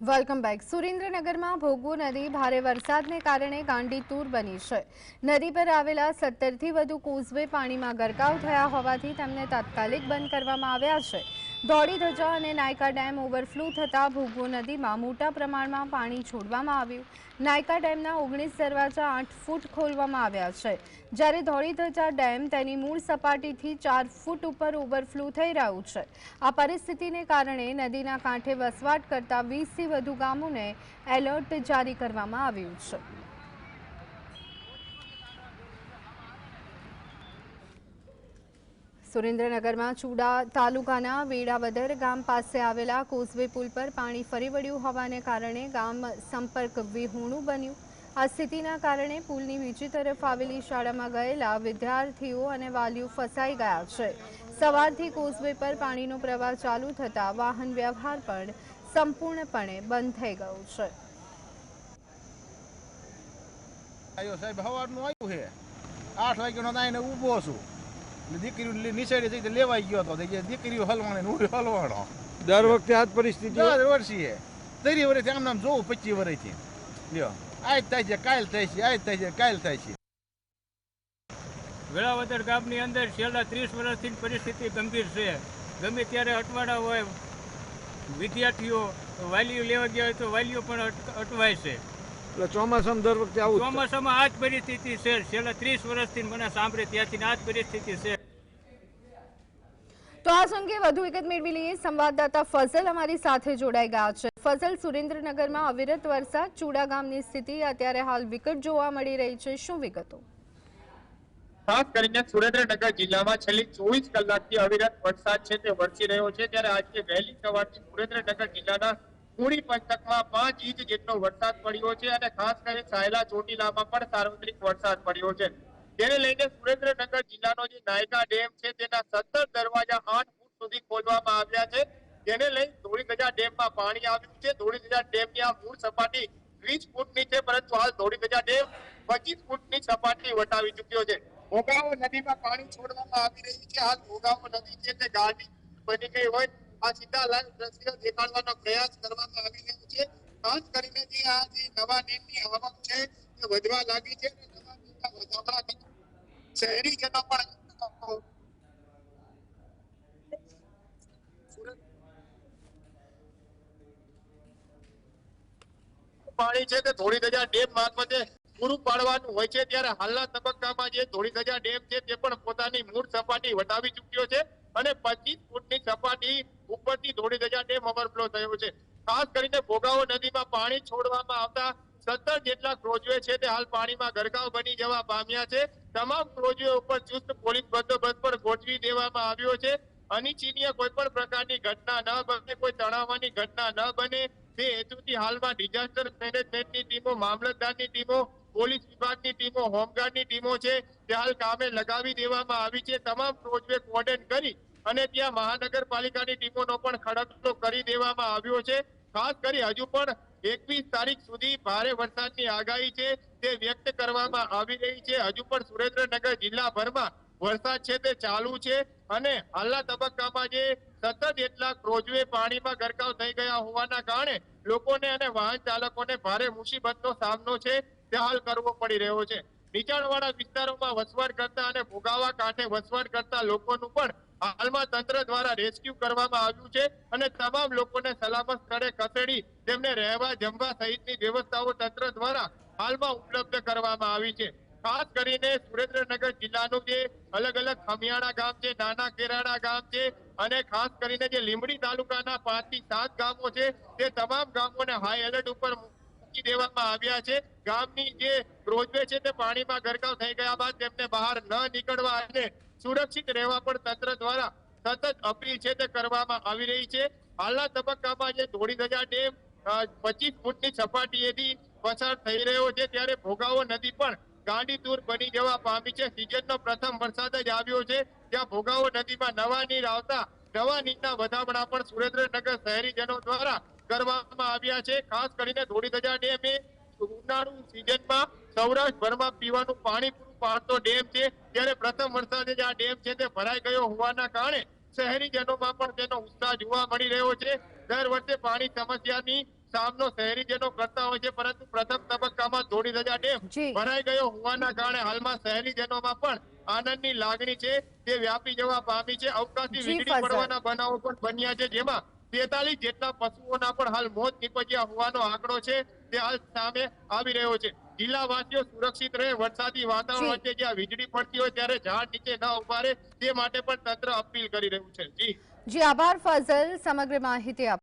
Welcome back સુરેન્દ્રનગરમાં ભોગવો નદી, ભારે વરસાદને કારણે ગાંડીતૂર બની છે. નદી પર આવેલા સત્તરથી વધુ કોઝવે પાણીમાં ગરકાવ થયા હોવાથી તેમને તાત્કાલિક બંધ કરવામાં આવ્યા છે. દોડી ધજા અને નાયકા ડેમ ઓવરફ્લો થતાં ભૂગો નદીમાં મોટા પ્રમાણમાં પાણી છોડવામાં આવ્યું. નાયકા ડેમના ઓગણીસ દરવાજા આઠ ફૂટ ખોલવામાં આવ્યા છે. જ્યારે ધોળી ધજા ડેમ તેની મૂળ સપાટીથી ચાર ફૂટ ઉપર ઓવરફ્લો થઈ રહ્યું છે. આ પરિસ્થિતિને કારણે નદીના કાંઠે વસવાટ કરતા વીસથી વધુ ગામોને એલર્ટ જારી કરવામાં આવ્યું છે. સુરેન્દ્રનગરમાં ચુડા તાલુકાના વેડાવદર ગામ પાસે આવેલા કોઝવે પુલ પર પાણી ફરી વળ્યું હોવાને કારણે ગામ સંપર્ક વિહોણું બન્યું. આ સ્થિતિના કારણે પુલની બીજી તરફ આવેલી શાળામાં ગયેલા વિદ્યાર્થીઓ અને વાલીઓ ફસાઈ ગયા છે. સવારથી કોઝવે પર પાણીનો પ્રવાહ ચાલુ થતાં વાહન વ્યવહાર પણ સંપૂર્ણપણે બંધ થઈ ગયો છે. આઠ વાગ્યાનો દીકરી નીચે લેવાઈ ગયો હતો. દીકરી દીકરીઓ હું હલવાણો. દર વખતે આ પરિસ્થિતિ? દર વર્ષીએ તરી વર્ષથી આમ નામ જોવું પચીસ વર્ષથી. લ્યો. આજ થાય છે કાલ થાય છે આજ થાય છે કાલ થાય છે. વેળાવદર ગામની અંદર છેલ્લા ત્રીસ વર્ષથી પરિસ્થિતિ ગંભીર છે. ગમે ત્યારે અટવાડા હોય વિદ્યાર્થીઓ વાલીઓ લેવા ગયા હોય તો વાલીઓ પણ અટવાય છે. એટલે ચોમાસામાં દર વખતે આવું ચોમાસામાં આ જ પરિસ્થિતિ છે. છેલ્લા ત્રીસ વર્ષથી મને સાંભળે ત્યાંથી આ જ પરિસ્થિતિ છે. તો આ અંગે વધુ વિગત મેળવી લઈએ. સંવાદદાતા ફઝલ અમારી સાથે જોડાઈ ગયા છે. ફઝલ, સુરેન્દ્રનગરમાં અવિરત વરસાદ, ચુડા ગામની સ્થિતિ, અત્યારે હાલ વિકટ જોવા મળી રહી છે. શું વિગતો? ખાસ કરીને સુરેન્દ્રનગર જિલ્લામાં છેલ્લી ચોવીસ કલાકથી અવિરત વરસાદ છે તે વરસી રહ્યો છે. ત્યારે આજે વહેલી સવારથી સુરેન્દ્રનગર જિલ્લાના પૂરી પંથકમાં પાંચ ઇંચ જેટલો વરસાદ પડ્યો છે અને ખાસ કરીને સાયલા ચોટીલામાં પણ સાર્વત્રિક વરસાદ પડ્યો છે. તેને લઈને સુરેન્દ્રનગર જિલ્લાનો જે નાયકા ડેમ છે, તેના સત્તર દરવાજા આઠ ફૂટ સુધી ખોલવામાં આવ્યા છે. તેને લઈ ધોળીગજા ડેમમાં પાણી આવ્યું છે. ધોળીગજા ડેમની આ મૂળ સપાટી વીસ ફૂટની છે, પરંતુ હાલ ધોળીગજા ડેમ પચીસ ફૂટની સપાટી વટાવી ચૂક્યો છે. ભોગાવો નદીમાં પાણી છોડવામાં આવી રહ્યું છે. હાલ ઓગાવો નદી છે તે ગાડી બની ગઈ હોય. આ સીધા લાઈવ દ્રશ્ય દેખાડવાનો પ્રયાસ કરવામાં આવી રહ્યો છે. ખાસ કરીને જે આ જે નવા ડેમની આવક છે, તે વધવા લાગી છે. નવા નીરના વધામણા શહેરીજનો પણ પાણી છે તે ધોળીધજા ડેમ મારફતે પૂરું પાડવાનું હોય છે ત્યારે હાલના તબક્કામાં જે ધોળીધજા ડેમ છે તે પણ પોતાની મૂળ સપાટી વટાવી ચૂક્યો છે અને પચીસ ફૂટની સપાટી ઉપરથી ધોળીધજા ડેમ ઓવરફ્લો થયો છે. ખાસ કરીને ભોગાવો નદીમાં પાણી છોડવામાં આવતા સત્તર જેટલા ક્રોજવે છે તે હાલ પાણીમાં ગરકાવ બની જવા પામ્યા છે. તમામ ફોજીઓ ઉપર ચુસ્ત પોલીસ બંદોબસ્ત પર ગોઠવી દેવામાં આવ્યો છે. અનિચ્છનીય કોઈ પણ પ્રકારની ઘટના ન બને, કોઈ તણાવવાની ઘટના ન બને. તે હેતુથી હાલમાં ડિઝાસ્ટર મેનેજમેન્ટની ટીમો, મામલતદારની ટીમો, પોલીસ વિભાગની ટીમો, હોમગાર્ડની ટીમો છે. તે હાલ કામે લગાવી દેવામાં આવી છે. તમામ ક્રોજવે કોર્ડન કરી અને ત્યાં મહાનગરપાલિકાની ટીમોનો પણ ખડકલો કરી દેવામાં આવ્યો છે. ખાસ કરી હજુ પણ એકવીસ તારીખ સુધી ભારે વરસાદની આગાહી છે, તે વ્યક્ત કરવામાં આવી રહી છે. હજુ પણ સુરેન્દ્રનગર જિલ્લાભરમાં વરસાદ છે, તે ચાલુ છે અને હાલના તબક્કામાં જે સતત એટલા ક્રોજવે પાણીમાં ગરકાવ થઈ ગયા હોવાના કારણે લોકોને અને વાહન ચાલકોને ભારે મુસીબતનો સામનો છે, તે હાલ કરવો પડી રહ્યો છે. નીચાણવાળા વિસ્તારોમાં વસવાટ કરતા અને ભોગાવા કાંઠે વસવાટ કરતા લોકોનું પણ હાલમાં તંત્ર દ્વારા રેસ્ક્યુ કરવામાં આવ્યું છે અને તમામ લોકોને સલામત સ્થળે ખસેડી તેમને રહેવા જમવા સહિતની વ્યવસ્થાઓ તંત્ર દ્વારા હાલમાં ઉપલબ્ધ કરવામાં આવી છે. ખાસ કરીને સુરેન્દ્રનગર જિલ્લાનું જે અલગ અલગ ખમિયાણા ગામ છે, નાના કેરાડા ગામ છે અને ખાસ કરીને જે લીંબડી તાલુકાના પાંચથી સાત ગામો છે, તે તમામ ગામોને હાઈ એલર્ટ ઉપર મૂકી દેવામાં આવ્યા છે. ગામની જે રોજવે છે તે પાણીમાં ગરકાવ થઈ ગયા બાદ તેમને બહાર ન નીકળવા અને સુરક્ષિત રહેવા પણ તંત્ર દ્વારા સતત અપીલ છે તે કરવામાં આવી રહી છે. હાલના તબક્કામાં જે ધોળીધજા ડેમ પચીસ ફૂટની સપાટીએથી પસાર થઈ રહ્યો છે ત્યારે ભોગાવો નદી પણ ગાંડીતુર બની જવા પામી છે. સિઝનનો પ્રથમ વરસાદ જ આવ્યો છે. ત્યાં ભોગાવો નદીમાં નવા નીર આવતા નવા નીરના વધામણા પણ સુરેન્દ્રનગર શહેરીજનો દ્વારા કરવામાં આવ્યા છે. ખાસ કરીને ધોળીધજા ડેમે ઉનાળુ સિઝનમાં સૌરાષ્ટ્રભરમાં પીવાનું પાણી પૂરું પાડતો ડેમ છે. ત્યારે પ્રથમ વરસાદે જ આ ડેમ છે તે ભરાઈ ગયો હોવાના કારણે શહેરીજનોમાં પણ તેનો ઉત્સાહ જોવા મળી રહ્યો છે. દર વર્ષે પાણી સમસ્યાની સામનો શહેરીજનો કરતા હોય છે પરંતુ પ્રથમ તબક્કામાં ધોળી ધજા ડેમ ભરાઈ ગયો હોવાના કારણે હાલમાં શહેરીજનોમાં પણ આનંદની લાગણી છે. તે વ્યાપી જવા પામી છે. અવકાશી વીજળી પડવાના બનાવો પણ બન્યા છે જેમાં તેતાલીસ જેટલા પશુઓના પણ હાલ મોત નીપજ્યા હોવાનો આંકડો છે. તે હાલ સામે આવી રહ્યો છે. જિલ્લાવાસીઓ સુરક્ષિત રહે વરસાદી વાતાવરણ. વચ્ચે જ્યાં વીજળી પડતી હોય ત્યારે ઝાડ નીચે ન ઊભા રહે તે માટે પણ તંત્ર અપીલ કરી રહ્યું છે જી જી આભાર ફઝલ સમગ્ર માહિતી આપ